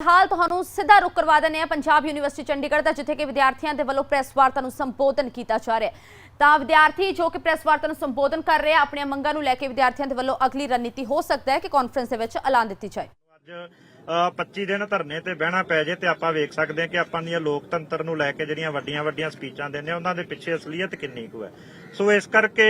ਹਾਲ ਤੁਹਾਨੂੰ ਸਿੱਧਾ ਰੁਕ ਕਰਵਾ ਦਿੰਦੇ ਆ ਪੰਜਾਬ ਯੂਨੀਵਰਸਿਟੀ ਚੰਡੀਗੜ੍ਹ ਦਾ, ਜਿੱਥੇ ਕਿ ਵਿਦਿਆਰਥੀਆਂ ਦੇ ਵੱਲੋਂ ਪ੍ਰੈਸ ਵਾਰਤਾ ਨੂੰ ਸੰਬੋਧਨ ਕੀਤਾ ਜਾ ਰਿਹਾ ਤਾਂ ਵਿਦਿਆਰਥੀ ਜੋ ਕਿ ਪ੍ਰੈਸ ਵਾਰਤਾ ਨੂੰ ਸੰਬੋਧਨ ਕਰ ਰਹੇ ਆ, ਆਪਣੀਆਂ ਮੰਗਾਂ ਨੂੰ ਲੈ ਕੇ ਵਿਦਿਆਰਥੀਆਂ ਦੇ ਵੱਲੋਂ ਅਗਲੀ ਰਣਨੀਤੀ ਹੋ ਸਕਦਾ ਹੈ ਕਿ ਕਾਨਫਰੰਸ ਦੇ ਵਿੱਚ ਐਲਾਨ ਦਿੱਤੀ ਜਾਏ। ਅੱਜ 25 ਦਿਨ ਧਰਨੇ ਤੇ ਬਹਿਣਾ ਪੈ ਜੇ ਤੇ ਆਪਾਂ ਵੇਖ ਸਕਦੇ ਹਾਂ ਕਿ ਆਪਾਂ ਦੀਆਂ ਲੋਕਤੰਤਰ ਨੂੰ ਲੈ ਕੇ ਜਿਹੜੀਆਂ ਵੱਡੀਆਂ ਵੱਡੀਆਂ ਸਪੀਚਾਂ ਦਿੰਦੇ ਆ, ਉਹਨਾਂ ਦੇ ਪਿੱਛੇ ਅਸਲੀਅਤ ਕਿੰਨੀ ਕੁ ਹੈ। ਸੋ ਇਸ ਕਰਕੇ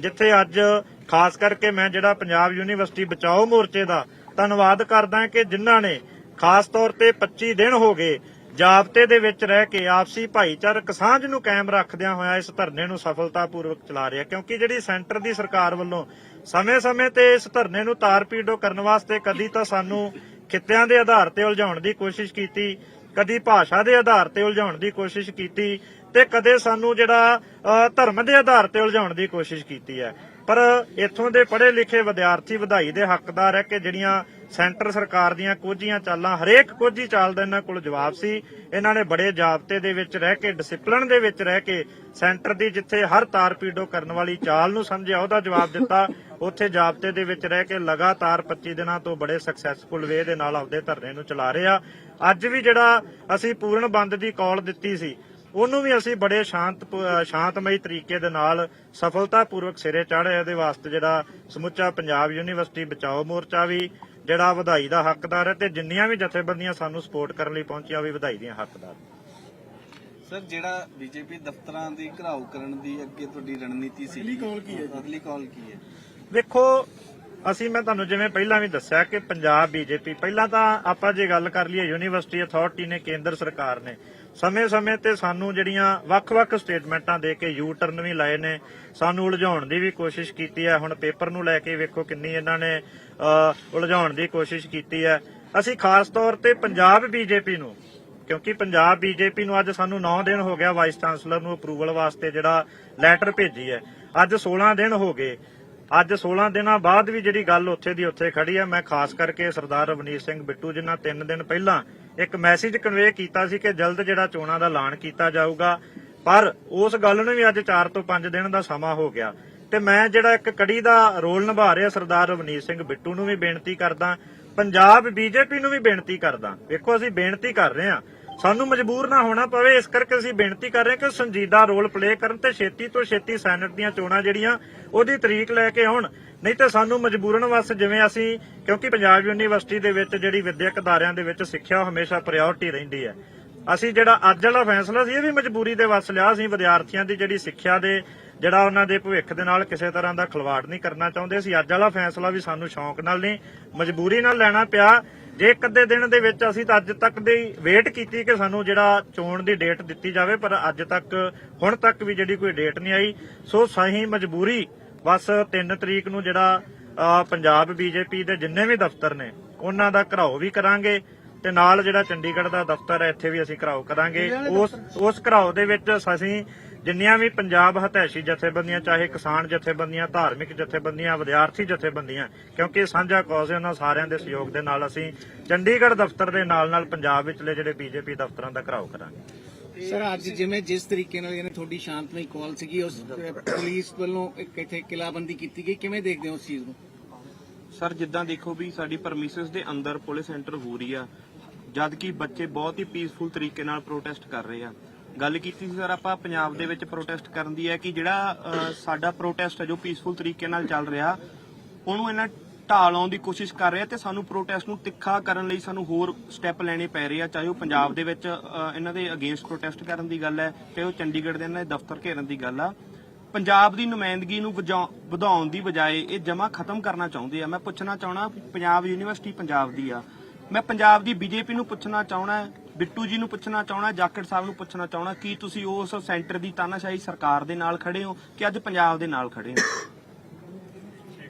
ਜਿੱਥੇ ਅੱਜ, ਖਾਸ ਕਰਕੇ ਮੈਂ ਜਿਹੜਾ ਪੰਜਾਬ ਯੂਨੀਵਰਸਿਟੀ ਬਚਾਓ ਮੋਰਚੇ ਦਾ ਧੰਨਵਾਦ ਕਰਦਾ ਕਿ ਜਿਨ੍ਹਾਂ ਨੇ ਖਾਸ ਤੌਰ ਤੇ 25 ਦਿਨ ਹੋ ਗਏ ਜਾਬਤੇ ਦੇ ਵਿੱਚ ਰਹਿ ਕੇ ਆਪਸੀ ਭਾਈਚਾਰਕ ਸਾਂਝ ਨੂੰ ਕਾਇਮ ਰੱਖਦਿਆਂ ਹੋਇਆ ਇਸ ਧਰਨੇ ਨੂੰ ਸਫਲਤਾਪੂਰਵਕ ਚਲਾ ਰਿਹਾ ਕਿਉਂਕਿ ਜਿਹੜੀ ਸੈਂਟਰ ਦੀ ਸਰਕਾਰ ਵੱਲੋਂ ਸਮੇਂ-ਸਮੇਂ ਤੇ ਇਸ ਧਰਨੇ ਨੂੰ ਤਾਰ-ਪੀੜੋ ਕਰਨ ਵਾਸਤੇ ਕਦੀ ਤਾਂ ਸਾਨੂੰ ਖਿੱਤਿਆਂ ਦੇ ਆਧਾਰ ਤੇ ਉਲਝਾਉਣ ਦੀ ਕੋਸ਼ਿਸ਼ ਕੀਤੀ, ਕਦੀ ਭਾਸ਼ਾ ਦੇ ਆਧਾਰ ਤੇ ਉਲਝਾਉਣ ਦੀ ਕੋਸ਼ਿਸ਼ ਕੀਤੀ ਤੇ ਕਦੇ ਸਾਨੂੰ ਜਿਹੜਾ ਧਰਮ ਦੇ ਆਧਾਰ ਤੇ ਉਲਝਾਉਣ ਦੀ ਕੋਸ਼ਿਸ਼ ਕੀਤੀ ਹੈ। ਪਰ ਇੱਥੋਂ ਦੇ ਪੜ੍ਹੇ ਲਿਖੇ ਵਿਦਿਆਰਥੀ ਵਧਾਈ ਦੇ ਹੱਕਦਾਰ ਹੈ ਕਿ ਜਿਹੜੀਆਂ ਸੈਂਟਰ ਸਰਕਾਰ ਦੀਆਂ ਕੋਝੀਆਂ ਚਾਲਾਂ, ਹਰੇਕ ਕੋਝੀ ਚਾਲ ਦਾ ਇਹਨਾਂ ਕੋਲ ਜਵਾਬ ਸੀ। ਇਹਨਾਂ ਨੇ ਬੜੇ ਜਾਬਤੇ ਦੇ ਵਿੱਚ ਰਹਿ ਕੇ ਡਿਸਪਲਿਨ ਦੇ ਵਿੱਚ ਰਹਿ ਕੇ ਸੈਂਟਰ ਦੀ ਜਿੱਥੇ ਹਰ ਤਾਰ ਪੀਡੋ ਕਰਨ ਵਾਲੀ ਚਾਲ ਨੂੰ ਸਮਝਿਆ, ਉਹਦਾ ਜਵਾਬ ਦਿੱਤਾ। ਉੱਥੇ ਜਾਬਤੇ ਦੇ ਵਿੱਚ ਰਹਿ ਕੇ ਲਗਾਤਾਰ 25 ਦਿਨਾਂ ਤੋਂ ਬੜੇ ਸਕਸੈਸਫੁਲ ਵੇ ਦੇ ਨਾਲ ਆਪਦੇ ਧਰਨੇ ਨੂੰ ਚਲਾ ਰਹੇ ਆ। ਅੱਜ ਵੀ ਜਿਹੜਾ ਅਸੀਂ ਪੂਰਨ ਬੰਦ ਦੀ ਕਾਲ ਦਿੱਤੀ ਸੀ ਉਹਨੂੰ ਵੀ ਅਸੀਂ ਬੜੇ ਸ਼ਾਂਤ ਸ਼ਾਂਤਮਈ ਤਰੀਕੇ ਦੇ ਨਾਲ ਸਫਲਤਾਪੂਰਵਕ ਸਿਰੇ ਚਾੜਿਆ ਇਹਦੇ ਵਾਸਤੇ ਜਿਹੜਾ ਸਮੁੱਚਾ ਪੰਜਾਬ ਯੂਨੀਵਰਸਿਟੀ ਬਚਾਓ ਮੋਰਚਾ ਵੀ ਜਿਹੜਾ ਵਧਾਈ ਦਾ ਹੱਕਦਾਰ ਹੈ ਤੇ ਜਿੰਨੀਆਂ ਵੀ ਜਥੇਬੰਦੀਆਂ ਸਾਨੂੰ ਸਪੋਰਟ ਕਰਨ ਲਈ ਪਹੁੰਚੀਆਂ ਉਹ ਵੀ ਵਧਾਈ ਦੀਆਂ ਹੱਕਦਾਰ ਸਰ ਜਿਹੜਾ ਬੀਜੇਪੀ ਦਫ਼ਤਰਾਂ ਦੀ ਘਰਾਓ ਕਰਨ ਦੀ ਅੱਗੇ ਤੁਹਾਡੀ ਰਣਨੀਤੀ ਸੀ। ਅਗਲੀ ਕਾਲ ਕੀ ਹੈ ਅਗਲੀ ਕਾਲ ਕੀ ਹੈ? ਵੇਖੋ ਅਸੀਂ, ਮੈਂ ਤੁਹਾਨੂੰ ਜਿਵੇਂ ਪਹਿਲਾਂ ਵੀ ਦੱਸਿਆ ਕਿ ਪੰਜਾਬ ਬੀਜੇਪੀ, ਪਹਿਲਾਂ ਤਾਂ ਆਪਾਂ ਜੇ ਗੱਲ ਕਰ ਲਈਏ, ਯੂਨੀਵਰਸਿਟੀ ਅਥਾਰਟੀ ਨੇ, ਕੇਂਦਰ ਸਰਕਾਰ ਨੇ, ਸਮੇਂ-ਸਮੇਂ ਤੇ ਸਾਨੂੰ ਜਿਹੜੀਆਂ ਵੱਖ-ਵੱਖ ਸਟੇਟਮੈਂਟਾਂ ਦੇ ਕੇ ਯੂ ਟਰਨ ਵੀ ਲਾਏ ਨੇ, ਸਾਨੂੰ ਉਲਝਾਉਣ ਦੀ ਵੀ ਕੋਸ਼ਿਸ਼ ਕੀਤੀ ਹੈ। ਹੁਣ ਪੇਪਰ ਨੂੰ ਲੈ ਕੇ ਵੇਖੋ ਕਿੰਨੀ ਇਹਨਾਂ ਨੇ ਉਲਝਾਉਣ ਦੀ ਕੋਸ਼ਿਸ਼ ਕੀਤੀ ਹੈ। ਅਸੀਂ ਖਾਸ ਤੌਰ ਤੇ ਪੰਜਾਬ ਬੀਜੇਪੀ ਨੂੰ, ਕਿਉਂਕਿ ਪੰਜਾਬ ਬੀਜੇਪੀ ਨੂੰ ਅੱਜ ਸਾਨੂੰ 9 ਦਿਨ ਹੋ ਗਿਆ ਵਾਈਸ ਚਾਂਸਲਰ ਨੂੰ ਅਪਰੂਵਲ ਵਾਸਤੇ ਜਿਹੜਾ ਲੈਟਰ ਭੇਜੀ ਹੈ। ਅੱਜ 16 ਦਿਨ ਹੋ ਗਏ। ਅੱਜ 16 ਦਿਨਾਂ ਬਾਅਦ ਵੀ ਜਿਹੜੀ ਗੱਲ ਉੱਥੇ ਦੀ ਉੱਥੇ ਖੜੀ ਹੈ ਮੈਂ ਖਾਸ ਕਰਕੇ ਸਰਦਾਰ ਰਵਨੀਤ ਸਿੰਘ ਬਿੱਟੂ ਜਿਨ੍ਹਾਂ 3 ਦਿਨ ਪਹਿਲਾਂ ਇੱਕ ਮੈਸੇਜ ਕਨਵੇ ਕੀਤਾ ਸੀ ਕਿ ਜਲਦ ਜਿਹੜਾ ਚੋਣਾਂ ਦਾ ਐਲਾਨ ਕੀਤਾ ਜਾਊਗਾ, ਪਰ ਉਸ ਗੱਲ ਨੂੰ ਵੀ ਅੱਜ 4 ਤੋਂ 5 ਦਿਨ ਦਾ ਸਮਾਂ ਹੋ ਗਿਆ। ਤੇ ਮੈਂ ਜਿਹੜਾ ਇੱਕ ਕੜੀ ਦਾ ਰੋਲ ਨਿਭਾ ਰਿਹਾ ਸਰਦਾਰ ਰਵਨੀਤ ਸਿੰਘ ਬਿੱਟੂ ਨੂੰ ਵੀ ਬੇਨਤੀ ਕਰਦਾ, ਪੰਜਾਬ ਬੀਜੇਪੀ ਨੂੰ ਵੀ ਬੇਨਤੀ ਕਰਦਾ। ਵੇਖੋ, ਅਸੀਂ ਬੇਨਤੀ ਕਰ ਰਹੇ ਹਾਂ ਸਾਨੂੰ ਮਜਬੂਰ ਨਾ ਹੋਣਾ ਪਵੇ, ਇਸ ਕਰਕੇ ਅਸੀਂ ਬੇਨਤੀ ਕਰ ਰਹੇ ਕਿ ਸੰਜੀਦਾ ਰੋਲ ਪਲੇ ਕਰਨ ਤੇ ਛੇਤੀ ਤੋਂ ਛੇਤੀ ਸੈਨੇਟ ਦੀਆਂ ਚੋਣਾਂ ਜਿਹੜੀਆਂ ਉਹਦੀ ਤਰੀਕ ਲੈ ਕੇ ਆਉਣ। ਨਹੀਂ ਤੇ ਸਾਨੂੰ ਮਜਬੂਰਨ ਵਸ ਜਿਵੇਂ ਅਸੀਂ, ਕਿਉਂਕਿ ਪੰਜਾਬ ਯੂਨੀਵਰਸਿਟੀ ਦੇ ਵਿੱਚ ਜਿਹੜੀ ਵਿਦਿਅਕ ਅਦਾਰਿਆਂ ਦੇ ਵਿੱਚ ਸਿੱਖਿਆ ਹਮੇਸ਼ਾ ਪ੍ਰਾਇੋਰਟੀ ਰਹਿੰਦੀ ਹੈ। ਅਸੀਂ ਜਿਹੜਾ ਅੱਜ ਵਾਲਾ ਫੈਸਲਾ ਸੀ, ਇਹ ਵੀ ਮਜਬੂਰੀ ਦੇ ਵਸ ਲਿਆ। ਅਸੀਂ ਵਿਦਿਆਰਥੀਆਂ ਦੀ ਜਿਹੜੀ ਸਿੱਖਿਆ ਦੇ, ਜਿਹੜਾ ਉਹਨਾਂ ਦੇ ਭਵਿੱਖ ਦੇ ਨਾਲ ਕਿਸੇ ਤਰ੍ਹਾਂ ਦਾ ਖਿਲਵਾੜ ਨਹੀਂ ਕਰਨਾ ਚਾਹੁੰਦੇ। ਸੀ ਅੱਜ ਵਾਲਾ ਫੈਸਲਾ ਵੀ ਸਾਨੂੰ ਸ਼ੌਂਕ ਨਾਲ ਨਹੀਂ, ਮਜਬੂਰੀ ਨਾਲ ਲੈਣਾ ਪਿਆ। ਜੇ ਇੱਕ ਅੱਧੇ ਦਿਨ ਦੇ ਵਿੱਚ ਅਸੀਂ ਤਾਂ ਅੱਜ ਤੱਕ ਦੀ ਵੇਟ ਕੀਤੀ ਕਿ ਸਾਨੂੰ ਜਿਹੜਾ ਚੋਣ ਦੀ ਡੇਟ ਦਿੱਤੀ ਜਾਵੇ ਪਰ ਅੱਜ ਤੱਕ ਹੁਣ ਤੱਕ ਵੀ ਜਿਹੜੀ ਕੋਈ ਡੇਟ ਨਹੀਂ ਆਈ। ਸੋ ਸਹੀ ਮਜਬੂਰੀ ਬਸ 3 ਤਰੀਕ ਨੂੰ ਜਿਹੜਾ ਪੰਜਾਬ ਬੀਜੇਪੀ ਦੇ ਜਿੰਨੇ ਵੀ ਦਫ਼ਤਰ ਨੇ ਉਹਨਾਂ ਦਾ ਘਰਾਓ ਵੀ ਕਰਾਂਗੇ ਤੇ ਨਾਲ ਜਿਹੜਾ ਚੰਡੀਗੜ੍ਹ ਦਾ ਦਫ਼ਤਰ ਹੈ ਇੱਥੇ ਵੀ ਅਸੀਂ ਘਰਾਓ ਕਰਾਂਗੇ। ਉਸ ਉਸ ਘਰਾਓ ਦੇ ਵਿੱਚ ਅਸੀਂ ਜਿੰਨੀਆਂ ਵੀ ਪੰਜਾਬ ਹਤੈਸ਼ੀ ਜਥੇਬੰਦੀਆਂ ਚਾਹੇ ਕਿਸਾਨ ਜਥੇਬੰਦੀਆਂ ਧਾਰਮਿਕ ਜਥੇਬੰਦੀਆਂ ਵਿਦਿਆਰਥੀ ਜਥੇਬੰਦੀਆਂ ਕਿਉਂਕਿ ਇਹ ਸਾਂਝਾ ਕੌਜ਼ ਹੈ ਉਹਨਾਂ ਸਾਰਿਆਂ ਦੇ ਸਹਿਯੋਗ ਦੇ ਨਾਲ ਅਸੀਂ ਚੰਡੀਗੜ੍ਹ ਦਫ਼ਤਰ ਦੇ ਨਾਲ ਨਾਲ ਪੰਜਾਬ ਵਿਚਲੇ ਜਿਹੜੇ ਬੀਜੇਪੀ ਦਫ਼ਤਰਾਂ ਦਾ ਘਰਾਓ ਕਰਾਂਗੇ। ਸਰ ਅੱਜ ਜਿਵੇਂ ਜਿਸ ਤਰੀਕੇ ਨਾਲ ਇਹਨੇ ਤੁਹਾਡੀ ਸ਼ਾਂਤਮਈ ਕਾਲ ਸੀਗੀ ਉਸ ਪੁਲਿਸ ਵੱਲੋਂ ਇੱਕ ਇੱਥੇ ਕਿਲਾਬੰਦੀ ਕੀਤੀ ਗਈ ਕਿਵੇਂ ਦੇਖਦੇ ਹੋ ਉਸ ਚੀਜ਼ ਨੂੰ? ਸਰ ਜਿੱਦਾਂ ਦੇਖੋ ਵੀ ਸਾਡੀ ਪਰਮਿਸਿਸ ਦੇ ਅੰਦਰ ਪੁਲਿਸ ਐਂਟਰ ਹੋ ਰਹੀ ਆ ਜਦ ਕਿ ਬੱਚੇ ਬਹੁਤ ਹੀ ਪੀਸਫੁਲ ਤਰੀਕੇ ਨਾਲ ਪ੍ਰੋਟੈਸਟ ਕਰ ਰਹੇ ਆ। ਗੱਲ ਕੀਤੀ ਸੀ ਸਰ ਆਪਾਂ ਪੰਜਾਬ ਦੇ ਵਿੱਚ ਪ੍ਰੋਟੈਸਟ ਕਰਨ ਦੀ ਹੈ ਕਿ ਜਿਹੜਾ ਅਹ, ਸਾਡਾ ਪ੍ਰੋਟੈਸਟ ਹੈ ਜੋ ਪੀਸਫੁਲ ਤਰੀਕੇ ਨਾਲ ਚੱਲ ਰਿਹਾ ਉਹਨੂੰ ਇਹਨਾਂ ਢਾਲ ਲਾਉਣ ਦੀ ਕੋਸ਼ਿਸ਼ ਕਰ ਰਿਹਾ ਤੇ ਸਾਨੂੰ ਪ੍ਰੋਟੈਸਟ ਨੂੰ ਤਿੱਖਾ ਕਰਨ ਲਈ ਸਾਨੂੰ ਹੋਰ ਸਟੈਪ ਲੈਣੇ ਪੈ ਰਹੇ ਆ ਚਾਹੇ ਉਹ ਪੰਜਾਬ ਦੇ ਵਿੱਚ ਅਹ, ਇਹਨਾਂ ਦੇ ਅਗੇਂਸਟ ਪ੍ਰੋਟੈਸਟ ਕਰਨ ਦੀ ਗੱਲ ਹੈ ਤੇ ਉਹ ਚੰਡੀਗੜ੍ਹ ਦੇ ਇਹਨਾਂ ਦੇ ਦਫ਼ਤਰ ਘੇਰਨ ਦੀ ਗੱਲ ਆ। ਪੰਜਾਬ ਦੀ ਨੁਮਾਇੰਦਗੀ ਨੂੰ ਵਜਾ- ਵਧਾਉਣ ਦੀ ਬਜਾਏ ਇਹ ਜਮਾ ਖਤਮ ਕਰਨਾ ਚਾਹੁੰਦੇ ਆ। ਮੈਂ ਪੁੱਛਣਾ ਚਾਹਣਾ ਪੰਜਾਬ ਯੂਨੀਵਰਸਿਟੀ ਪੰਜਾਬ ਦੀ ਆ। ਮੈਂ ਪੰਜਾਬ ਦੀ ਬੀਜੇਪੀ ਨੂੰ ਪੁੱਛਣਾ ਚਾਹਣਾ ਬਿੱਟੂ ਜੀ ਨੂੰ ਪੁੱਛਣਾ ਚਾਹਣਾ ਜਾਕਟ ਸਾਹਿਬ ਨੂੰ ਪੁੱਛਣਾ ਚਾਹਣਾ ਕੀ ਤੁਸੀਂ ਉਸ ਸੈਂਟਰ ਦੀ ਤਾਨਾਸ਼ਾਹੀ ਸਰਕਾਰ ਦੇ ਨਾਲ ਖੜੇ ਹੋ ਕਿ ਅੱਜ ਪੰਜਾਬ ਦੇ ਨਾਲ ਖੜੇ ਹੋ?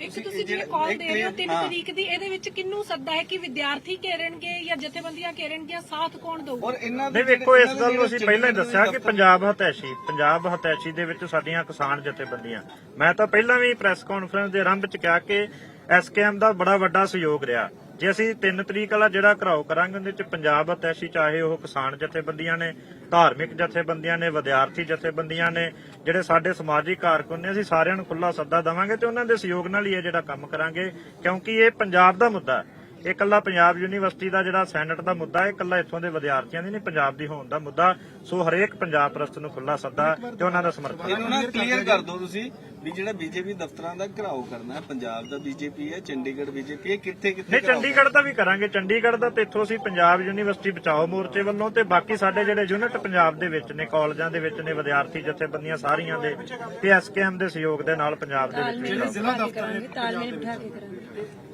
ਇੱਕ ਤੁਸੀਂ ਜਿਹੜੇ ਕਾਲ ਦੇ ਰਹੇ ਹੋ 3 ਤਰੀਕ ਦੀ ਇਹਦੇ ਵਿੱਚ ਕਿੰਨੂੰ ਸੱਦਾ ਹੈ ਕਿ ਵਿਦਿਆਰਥੀ ਘੇਰਨਗੇ ਜਾਂ ਜਥੇਬੰਦੀਆਂ ਘੇਰਨਗੀਆਂ ਸਾਥ ਕੌਣ ਦਊਗਾ ਔਰ ਇਹਨਾਂ ਦੇ ਨਹੀਂ ਵੇਖੋ ਇਸ ਗੱਲ ਨੂੰ ਅਸੀਂ ਪਹਿਲਾਂ ਹੀ ਦੱਸਿਆ ਕਿ ਪੰਜਾਬ ਹਤੈਸ਼ੀ ਪੰਜਾਬ ਹਤੈਸ਼ੀ ਦੇ ਵਿੱਚ ਸਾਡੀਆਂ ਕਿਸਾਨ ਜਥੇਬੰਦੀਆਂ। ਮੈਂ ਤਾਂ ਪਹਿਲਾਂ ਵੀ ਪ੍ਰੈਸ ਕਾਨਫਰੰਸ ਦੇ ਆਰੰਭ ਚ ਕਿਹਾ ਕਿ ਐਸਕੇਐਮ ਦਾ ਬੜਾ ਵੱਡਾ ਸਹਿਯੋਗ ਰਿਹਾ। ਜੇ ਅਸੀਂ 3 ਤਰੀਕ ਵਾਲਾ ਜਿਹੜਾ ਘਰਾਓ ਕਰਾਂਗੇ, ਉਹਦੇ ਚ ਪੰਜਾਬ ਹਤੈਸ਼ੀ ਚਾਹੇ ਉਹ ਕਿਸਾਨ ਜਥੇਬੰਦੀਆਂ ਨੇ, ਧਾਰਮਿਕ ਜਥੇਬੰਦੀਆਂ ਨੇ, ਵਿਦਿਆਰਥੀ ਜਥੇਬੰਦੀਆਂ ਨੇ, ਜਿਹੜੇ ਸਾਡੇ ਸਮਾਜਿਕ ਕਾਰਕੁਨ ਨੇ, ਅਸੀਂ ਸਾਰਿਆਂ ਨੂੰ ਖੁੱਲਾ ਸੱਦਾ ਦੇਵਾਂਗੇ ਤੇ ਉਹਨਾਂ ਦੇ ਸਹਿਯੋਗ ਨਾਲ ਹੀ ਇਹ ਜਿਹੜਾ ਕੰਮ ਕਰਾਂਗੇ, ਕਿਉਂਕਿ ਇਹ ਪੰਜਾਬ ਦਾ ਮੁੱਦਾ ਹੈ। ਇਹ ਇਕੱਲਾ ਪੰਜਾਬ ਯੂਨੀਵਰਸਿਟੀ ਦਾ ਜਿਹੜਾ ਸੈਨੇਟ ਦਾ ਮੁੱਦਾ ਹੈ ਇਕੱਲਾ ਇੱਥੋਂ ਦੇ ਵਿਦਿਆਰਥੀਆਂ ਦੀ ਨਹੀਂ ਪੰਜਾਬ ਦੀ ਹੋਣ ਦਾ ਮੁੱਦਾ। ਸੋ ਹਰੇਕ ਪੰਜਾਬ ਪ੍ਰਸਤ ਨੂੰ ਖੁੱਲਾ ਸੱਦਾ ਤੇ ਉਹਨਾਂ ਦਾ ਸਮਰਥਨ। ਇਹਨੂੰ ਨਾ ਕਲੀਅਰ ਕਰ ਦਿਓ ਤੁਸੀਂ ਵੀ ਜਿਹੜਾ ਬੀਜੇਪੀ ਦਫ਼ਤਰਾਂ ਦਾ ਘਰਾਓ ਕਰਨਾ ਹੈ ਪੰਜਾਬ ਦਾ ਬੀਜੇਪੀ ਹੈ ਚੰਡੀਗੜ੍ਹ ਬੀਜੇਪੀ ਹੈ ਕਿੱਥੇ ਕਿੱਥੇ ਨਹੀਂ ਚੰਡੀਗੜ੍ਹ ਦਾ ਵੀ ਕਰਾਂਗੇ। ਚੰਡੀਗੜ੍ਹ ਦਾ ਤੇ ਇੱਥੋਂ ਅਸੀਂ ਪੰਜਾਬ ਯੂਨੀਵਰਸਿਟੀ ਬਚਾਓ ਮੋਰਚੇ ਵੱਲੋਂ ਤੇ ਬਾਕੀ ਸਾਡੇ ਜਿਹੜੇ ਯੂਨਿਟ ਪੰਜਾਬ ਦੇ ਵਿੱਚ ਨੇ ਕਾਲਜਾਂ ਦੇ ਵਿੱਚ ਨੇ ਵਿਦਿਆਰਥੀ ਜਥੇਬੰਦੀਆਂ ਸਾਰੀਆਂ ਦੇ ਤੇ ਐਸਕੇਐਮ ਦੇ ਸਹਿਯੋਗ ਦੇ ਨਾਲ ਪੰਜਾਬ ਦੇ ਵਿੱਚ ਵੀ ਕਰਾਂਗੇ। ਤਾਲਮੇਲ ਬਿਠਾ ਕੇ ਕਰਾਂਗੇ।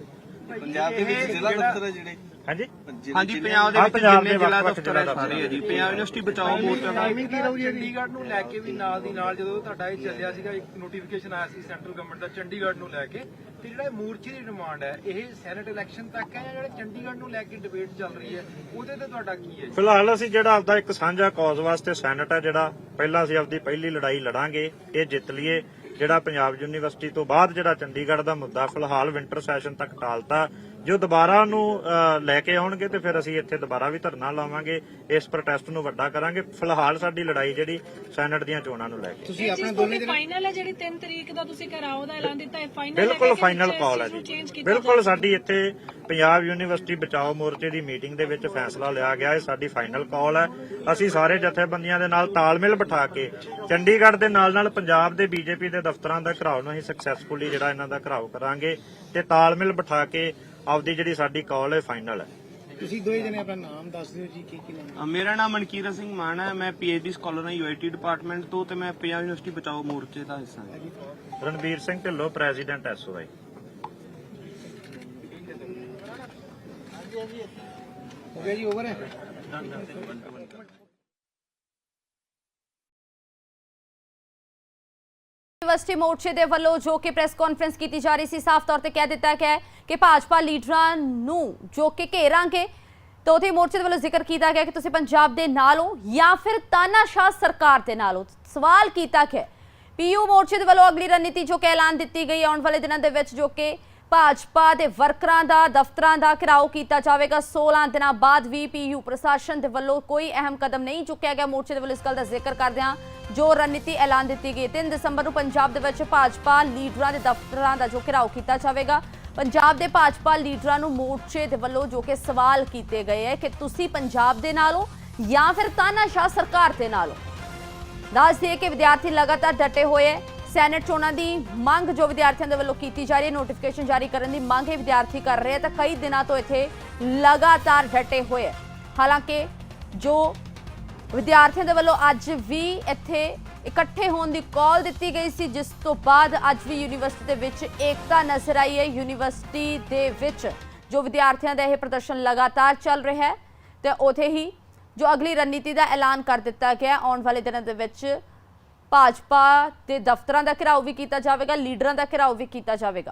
ਪੰਜਾਬ ਦੇ ਵਿੱਚ ਜ਼ਿਲ੍ਹਾ ਦਫ਼ਤਰ ਹੈ ਜਿਹੜੇ। ਹਾਂਜੀ? ਹਾਂਜੀ ਪੰਜਾਬ ਦੇ ਹਾਂ, ਵਿੱਚ ਪੰਜਾਬ ਜਿੰਨੇ ਦੇ ਜ਼ਿਲ੍ਹਾ ਵੱਖ-ਵੱਖ ਦਫ਼ਤਰ ਹੈ ਜ਼ਿਲ੍ਹਾ ਸਾਰੇ ਹੈ ਜੀ। ਪੰਜਾਬ ਯੂਨੀਵਰਸਿਟੀ ਬਚਾਓ ਮੋਰਚਾ ਦਾ ਚੰਡੀਗੜ੍ਹ ਨੂੰ ਲੈ ਕੇ ਵੀ ਨਾਲ ਦੀ ਨਾਲ ਜਦੋਂ ਤੁਹਾਡਾ ਇਹ ਚੱਲਿਆ ਸੀਗਾ ਇੱਕ ਨੋਟੀਫਿਕੇਸ਼ਨ ਆਇਆ ਸੀ ਸੈਂਟਰਲ ਗਵਰਨਮੈਂਟ ਦਾ ਚੰਡੀਗੜ੍ਹ ਨੂੰ ਲੈ ਕੇ ਤੇ ਜਿਹੜਾ ਇਹ ਮੋਰਚੇ ਦੀ ਡਿਮਾਂਡ ਹੈ ਇਹ ਸੈਨੇਟ ਇਲੈਕਸ਼ਨ ਤੱਕ ਹੈ ਜਾਂ ਜਿਹੜੇ ਚੰਡੀਗੜ੍ਹ ਨੂੰ ਲੈ ਕੇ ਡਿਬੇਟ ਚੱਲ ਰਹੀ ਹੈ ਉਹਦੇ ਤੇ ਤੁਹਾਡਾ ਕੀ ਹੈ ਫਿਲਹਾਲ ਅਸੀਂ ਜਿਹੜਾ ਆਪਦਾ ਇੱਕ ਸਾਂਝਾ ਕਾਜ਼ ਵਾਸਤੇ ਸੈਨੇਟ ਹੈ ਜਿਹੜਾ ਪਹਿਲਾਂ ਅਸੀਂ ਆਪਦੀ ਪਹਿਲੀ ਲੜਾਈ ਲੜਾਂਗੇ ਇਹ ਜਿੱਤ ਲਈਏ। ਜਿਹੜਾ ਪੰਜਾਬ ਯੂਨੀਵਰਸਿਟੀ ਤੋਂ ਬਾਅਦ ਜਿਹੜਾ ਚੰਡੀਗੜ੍ਹ ਦਾ ਮੁੱਦਾ ਫਿਲਹਾਲ ਵਿੰਟਰ ਸੈਸ਼ਨ ਤੱਕ ਟਾਲਤਾ। ਜੋ ਦੁਬਾਰਾ ਨੂੰ ਲੈ ਕੇ ਆਉਣਗੇ ਤੇ ਫਿਰ ਅਸੀਂ ਇੱਥੇ ਦੁਬਾਰਾ ਵੀ ਧਰਨਾ ਲਾਵਾਂਗੇ। ਇਸ ਪ੍ਰੋਟੈਸਟ ਨੂੰ ਵੱਡਾ ਕਰਾਂਗੇ। ਫਿਲਹਾਲ ਸਾਡੀ ਲੜਾਈ ਜਿਹੜੀ ਸੈਨੇਟ ਦੀਆਂ ਚੋਣਾਂ ਨੂੰ ਲੈ ਕੇ। ਤੁਸੀਂ ਆਪਣੇ ਦੋਨੇ ਦਿਨ ਫਾਈਨਲ ਹੈ ਜਿਹੜੀ 3 ਤਰੀਕ ਦਾ ਤੁਸੀਂ ਘਰਾਓ ਦਾ ਐਲਾਨ ਦਿੱਤਾ ਹੈ ਫਾਈਨਲ ਬਿਲਕੁਲ ਫਾਈਨਲ ਕਾਲ ਹੈ ਜੀ। ਬਿਲਕੁਲ ਸਾਡੀ ਇੱਥੇ ਪੰਜਾਬ ਯੂਨੀਵਰਸਿਟੀ ਬਚਾਓ ਮੋਰਚੇ ਦੀ ਮੀਟਿੰਗ ਦੇ ਵਿੱਚ ਫੈਸਲਾ ਲਿਆ ਗਿਆ। ਹੈ ਸਾਡੀ ਫਾਈਨਲ ਕਾਲ ਹੈ। ਅਸੀਂ ਸਾਰੇ ਜਥੇਬੰਦੀਆਂ ਦੇ ਨਾਲ ਤਾਲਮੇਲ ਬਿਠਾ ਕੇ ਚੰਡੀਗੜ੍ਹ ਦੇ ਨਾਲ ਨਾਲ ਪੰਜਾਬ ਦੇ ਬੀਜੇਪੀ ਦੇ ਦਫ਼ਤਰਾਂ ਦਾ ਘਰਾਓ ਨੂੰ ਅਸੀਂ ਸਕਸੈਸਫੁਲੀ ਜਿਹੜਾ ਇਹਨਾਂ ਦਾ ਘਰਾਓ ਕਰਾਂਗੇ ਤੇ ਤਾਲਮੇਲ ਬਿਠਾ ਕੇ ਆਪਦੀ ਜਿਹੜੀ ਸਾਡੀ ਕਾਲ ਹੈ ਫਾਈਨਲ ਹੈ। ਤੁਸੀਂ ਦੋਏ ਜਣੇ ਆਪਣਾ ਨਾਮ ਦੱਸ ਦਿਓ ਜੀ ਕੀ ਕੀ ਨਾਮ ਅ, ਮੇਰਾ ਨਾਮ ਮਨਕੀਰਤ ਸਿੰਘ ਮਾਨ ਹੈ। ਮੈਂ ਪੀਐਚਡੀ ਸਕਾਲਰ ਹਾਂ ਯੂਆਈਟੀ ਡਿਪਾਰਟਮੈਂਟ ਤੋਂ ਤੇ ਮੈਂ ਪੰਜਾਬ ਯੂਨੀਵਰਸਿਟੀ ਬਚਾਓ ਮੋਰਚੇ ਦਾ ਹਿੱਸਾ ਹਾਂ। ਰਣਵੀਰ ਸਿੰਘ ਢਿੱਲੋਂ ਪ੍ਰੈਜ਼ੀਡੈਂਟ ਐਸਓਆਈ ਹੋ ਗਿਆ ਜੀ ਓਵਰ ਹੈ? ਯੂਨੀਵਰਸਿਟੀ ਮੋਰਚੇ ਦੇ ਵੱਲੋਂ ਜੋ ਕਿ ਪ੍ਰੈਸ ਕਾਨਫਰੰਸ ਕੀਤੀ ਜਾ ਰਹੀ ਸੀ, ਸਾਫ਼ ਤੌਰ ਤੇ ਕਹਿ ਦਿੱਤਾ ਗਿਆ ਕਿ ਭਾਜਪਾ ਲੀਡਰਾਂ ਨੂੰ ਜੋ ਕਿ ਘੇਰਾਂਗੇ, ਤਾਂ ਉਹਦੇ ਮੋਰਚੇ ਦੇ ਵੱਲੋਂ ਜ਼ਿਕਰ ਕੀਤਾ ਗਿਆ ਕਿ ਤੁਸੀਂ ਪੰਜਾਬ ਦੇ ਨਾਲ ਹੋ ਜਾਂ ਫਿਰ ਤਾਨਾਸ਼ਾਹ ਸਰਕਾਰ ਦੇ ਨਾਲ ਹੋ। ਸਵਾਲ ਕੀਤਾ ਗਿਆ ਪੀਯੂ ਮੋਰਚੇ ਦੇ ਵੱਲੋਂ ਅਗਲੀ ਰਣਨੀਤੀ ਜੋ ਕਿ ਐਲਾਨ ਦਿੱਤੀ ਗਈ ਆਉਣ ਵਾਲੇ ਦਿਨਾਂ ਦੇ ਵਿੱਚ ਜੋ ਕਿ ਭਾਜਪਾ ਦੇ ਵਰਕਰਾਂ ਦਾ, ਦਫ਼ਤਰਾਂ ਦਾ ਘਿਰਾਓ ਕੀਤਾ ਜਾਵੇਗਾ। 16 ਦਿਨਾਂ ਬਾਅਦ ਵੀ ਪੀਯੂ ਪ੍ਰਸ਼ਾਸਨ ਦੇ ਵੱਲੋਂ ਕੋਈ ਅਹਿਮ ਕਦਮ ਨਹੀਂ ਚੁੱਕਿਆ ਗਿਆ। ਮੋਰਚੇ ਦੇ ਵੱਲੋਂ ਇਸ ਗੱਲ ਦਾ ਜ਼ਿਕਰ ਕਰਦਿਆਂ ਜੋ ਰਣਨੀਤੀ ਐਲਾਨ ਦਿੱਤੀ ਗਈ 3 ਦਸੰਬਰ ਨੂੰ ਪੰਜਾਬ ਦੇ ਵਿੱਚ ਭਾਜਪਾ ਲੀਡਰਾਂ ਦੇ ਦਫ਼ਤਰਾਂ ਦਾ ਜੋ ਘਿਰਾਓ ਕੀਤਾ ਜਾਵੇਗਾ। ਪੰਜਾਬ ਦੇ ਭਾਜਪਾ ਲੀਡਰਾਂ ਨੂੰ ਮੋਰਚੇ ਦੇ ਵੱਲੋਂ ਜੋ ਕਿ ਸਵਾਲ ਕੀਤੇ ਗਏ ਹੈ ਕਿ ਤੁਸੀਂ ਪੰਜਾਬ ਦੇ ਨਾਲ ਹੋ ਜਾਂ ਫਿਰ ਤਾਨਾਸ਼ਾਹ ਸਰਕਾਰ ਦੇ ਨਾਲ ਹੋ। ਦੱਸ ਦਈਏ ਕਿ ਵਿਦਿਆਰਥੀ ਲਗਾਤਾਰ ਡਟੇ ਹੋਏ ਹੈ। ਸੈਨੇਟ ਚੋਣਾਂ ਦੀ ਮੰਗ ਜੋ ਵਿਦਿਆਰਥੀਆਂ ਦੇ ਵੱਲੋਂ ਕੀਤੀ ਜਾ ਰਹੀ ਹੈ ਨੋਟੀਫਿਕੇਸ਼ਨ ਜਾਰੀ ਕਰਨ ਦੀ ਮੰਗ ਇਹ ਵਿਦਿਆਰਥੀ ਕਰ ਰਹੇ ਹੈ। ਤਾਂ ਕਈ ਦਿਨਾਂ ਤੋਂ ਇੱਥੇ ਲਗਾਤਾਰ ਡਟੇ ਹੋਏ ਹੈ। ਹਾਲਾਂਕਿ ਜੋ ਵਿਦਿਆਰਥੀਆਂ ਦੇ ਵੱਲੋਂ ਅੱਜ ਵੀ ਇੱਥੇ ਇਕੱਠੇ ਹੋਣ ਦੀ ਕਾਲ ਦਿੱਤੀ ਗਈ ਸੀ, ਜਿਸ ਤੋਂ ਬਾਅਦ ਅੱਜ ਵੀ ਯੂਨੀਵਰਸਿਟੀ ਦੇ ਵਿੱਚ ਏਕਤਾ ਨਜ਼ਰ ਆਈ ਹੈ। ਯੂਨੀਵਰਸਿਟੀ ਦੇ ਵਿੱਚ ਜੋ ਵਿਦਿਆਰਥੀਆਂ ਦਾ ਇਹ ਪ੍ਰਦਰਸ਼ਨ ਲਗਾਤਾਰ ਚੱਲ ਰਿਹਾ ਹੈ ਤੇ ਉਥੇ ਹੀ ਜੋ ਅਗਲੀ ਰਣਨੀਤੀ ਦਾ ਐਲਾਨ ਕਰ ਦਿੱਤਾ ਗਿਆ, ਆਉਣ ਵਾਲੇ ਦਿਨਾਂ ਦੇ ਵਿੱਚ ਭਾਜਪਾ ਦੇ ਦਫ਼ਤਰਾਂ ਦਾ ਘਿਰਾਓ ਵੀ ਕੀਤਾ ਜਾਵੇਗਾ, ਲੀਡਰਾਂ ਦਾ ਘਿਰਾਓ ਵੀ ਕੀਤਾ ਜਾਵੇਗਾ।